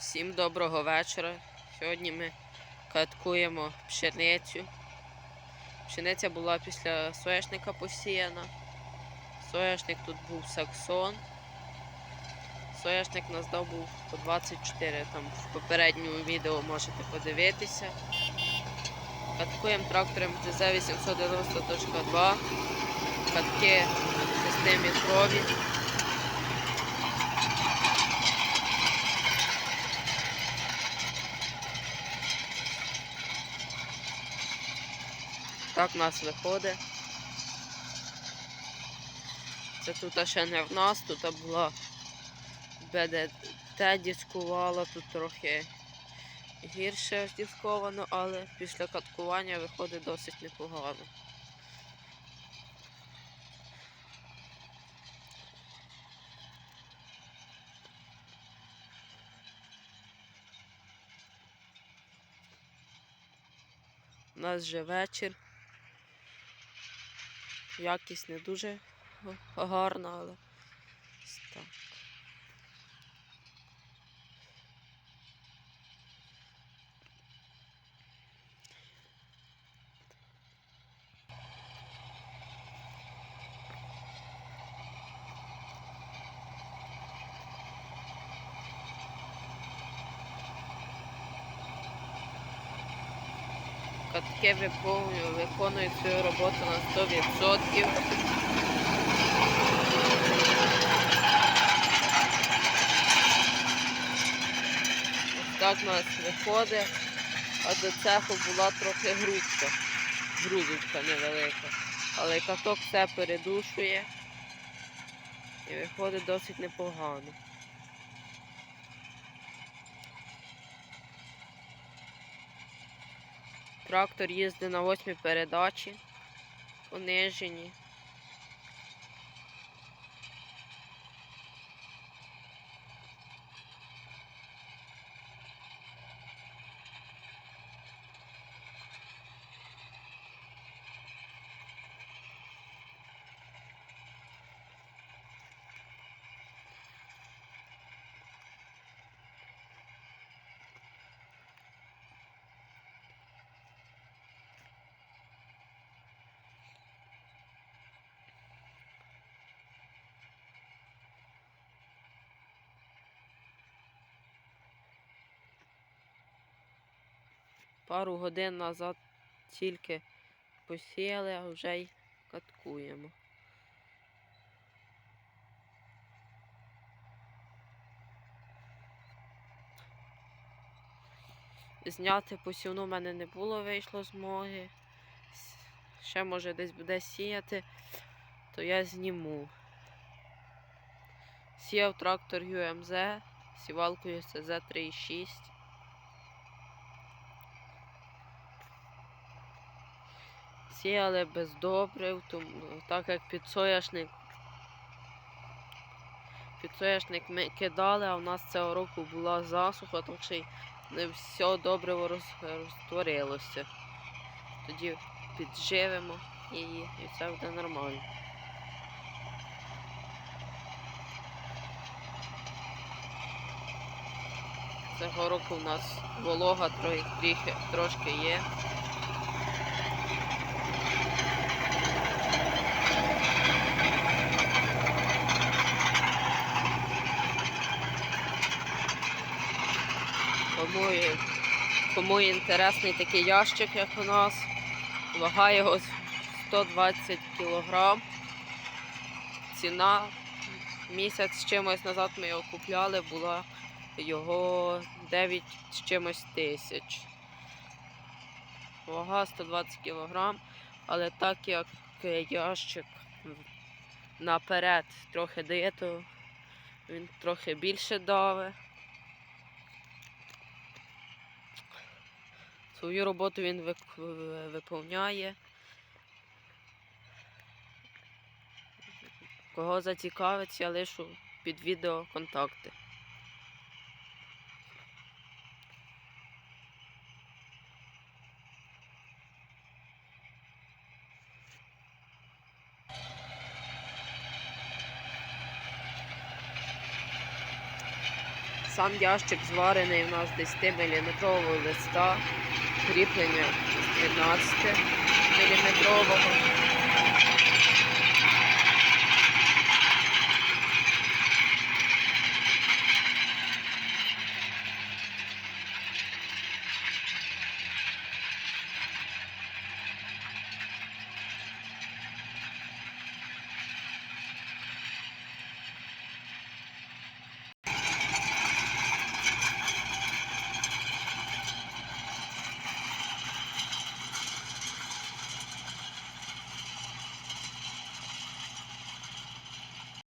Всім доброго вечора. Сьогодні ми каткуємо пшеницю. Пшениця була після соняшника посіяна. Соняшник тут був саксон. Соняшник нас дав був по 24. Там в попередньому відео можете подивитися. Каткуємо трактором ТЗ 890.2. Катки в системі Так в нас виходить. Це тут ще не в нас, тут була БДТ дискувала, тут трохи гірше дисковано, але після каткування виходить досить непогано. У нас вже вечір. Якість не дуже гарна, але так. Катки виконують, свою роботу на 100%. Ось так у нас виходить, а до цеху була трохи грудка, грудочка невелика. Але каток все передушує і виходить досить непогано. Трактор їздить на восьмій передачі, понижені. Пару годин назад тільки посіяли, а вже й каткуємо. Зняти посівну в мене не було, вийшло змоги. Ще може десь буде сіяти, то я зніму. Сіяв трактор UMZ, сівалкою CZ 3.6. Сіяли без добрив, тому, так як під соняшник. Під соняшник ми кидали, а в нас цього року була засуха, тому що не все добриво роз, розтворилося. Тоді підживемо її і все буде нормально. Цього року в нас волога трохи, трохи, трошки є. Кому, кому інтересний такий ящик, як у нас, вага його 120 кг. Ціна місяць з чимось назад ми його купляли, була його 9 з чимось тисяч. Вага 120 кг, але так як ящик наперед трохи дає, то він трохи більше давить. Свою роботу він виповняє. Кого зацікавить, я лишу під відео контакти. Сам ящик зварений у нас 10-мм листа, кріплення з 13 мм.